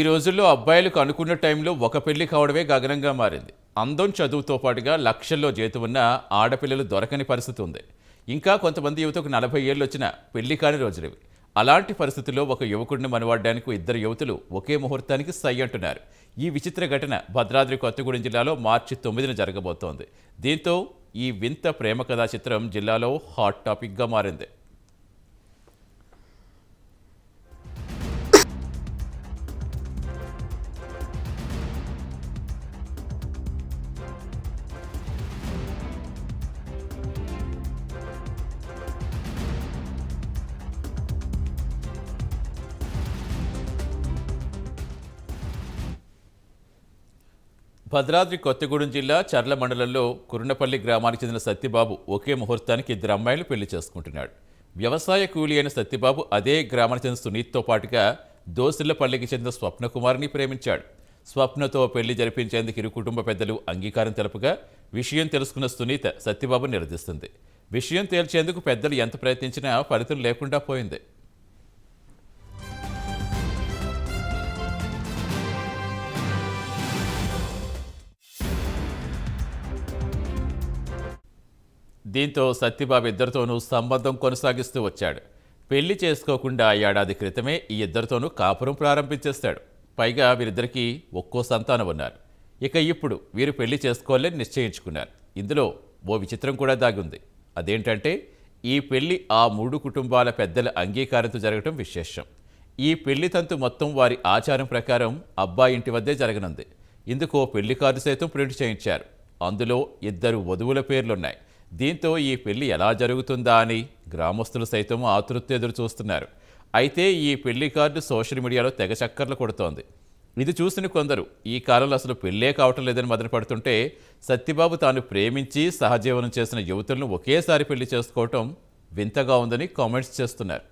ఈ రోజుల్లో అబ్బాయిలకు అనుకున్న టైంలో ఒక పెళ్ళి కావడమే గగనంగా మారింది. అందం చదువుతో పాటుగా లక్షల్లో జీతం ఉన్న ఆడపిల్లలు దొరకని పరిస్థితి ఉంది. ఇంకా కొంతమంది యువతకు నలభై ఏళ్ళు వచ్చిన పెళ్ళి కాని రోజులవి. అలాంటి పరిస్థితుల్లో ఒక యువకుడిని మనవాడడానికి ఇద్దరు యువతులు ఒకే ముహూర్తానికి సై అంటున్నారు. ఈ విచిత్ర ఘటన భద్రాద్రి కొత్తగూడెం జిల్లాలో మార్చి తొమ్మిదిన జరగబోతోంది. దీంతో ఈ వింత ప్రేమ కథా చిత్రం జిల్లాలో హాట్ టాపిక్గా మారింది. భద్రాద్రి కొత్తగూడెం జిల్లా చర్ల మండలంలో కురునపల్లి గ్రామానికి చెందిన సత్యబాబు ఒకే ముహూర్తానికి ఇద్దరు అమ్మాయిలు పెళ్ళి చేసుకుంటున్నాడు. వ్యవసాయ కూలీ అయిన సత్యబాబు అదే గ్రామానికి చెందిన సునీత్తో పాటుగా దోసిళ్ళపల్లికి చెందిన స్వప్నకుమారిని ప్రేమించాడు. స్వప్నతో పెళ్ళి జరిపించేందుకు ఇరు కుటుంబ పెద్దలు అంగీకారం తెలుపగా విషయం తెలుసుకున్న సునీత సత్యబాబు నిలదీస్తుంది. విషయం తేల్చేందుకు పెద్దలు ఎంత ప్రయత్నించినా ఫలితం లేకుండా పోయింది. దీంతో సత్యబాబు ఇద్దరితోనూ సంబంధం కొనసాగిస్తూ వచ్చాడు. పెళ్ళి చేసుకోకుండా ఏడాది క్రితమే ఈ ఇద్దరితోనూ కాపురం ప్రారంభించేస్తాడు. పైగా వీరిద్దరికీ ఒక్కో సంతానం ఉన్నారు. ఇక ఇప్పుడు వీరు పెళ్ళి చేసుకోవాలని నిశ్చయించుకున్నారు. ఇందులో ఓ విచిత్రం కూడా దాగుంది. అదేంటంటే ఈ పెళ్ళి ఆ మూడు కుటుంబాల పెద్దల అంగీకారంతో జరగటం విశేషం. ఈ పెళ్ళి తంతు మొత్తం వారి ఆచారం ప్రకారం అబ్బాయి ఇంటి వద్దే జరగనుంది. ఇందుకు పెళ్ళి కార్డు సైతం ప్రింట్ చేయించారు. అందులో ఇద్దరు వధువుల పేర్లున్నాయి. దీంతో ఈ పెళ్ళి ఎలా జరుగుతుందా అని గ్రామస్తులు సైతం ఆతృత ఎదురు చూస్తున్నారు. అయితే ఈ పెళ్ళి కార్డు సోషల్ మీడియాలో తెగ చక్కర్లు కొడుతోంది. ఇది చూసిన కొందరు ఈ కాలంలో అసలు పెళ్ళే కావటం లేదని మొదలుపడుతుంటే సత్యబాబు తాను ప్రేమించి సహజీవనం చేసిన యువతులను ఒకేసారి పెళ్ళి చేసుకోవటం వింతగా ఉందని కామెంట్స్ చేస్తున్నారు.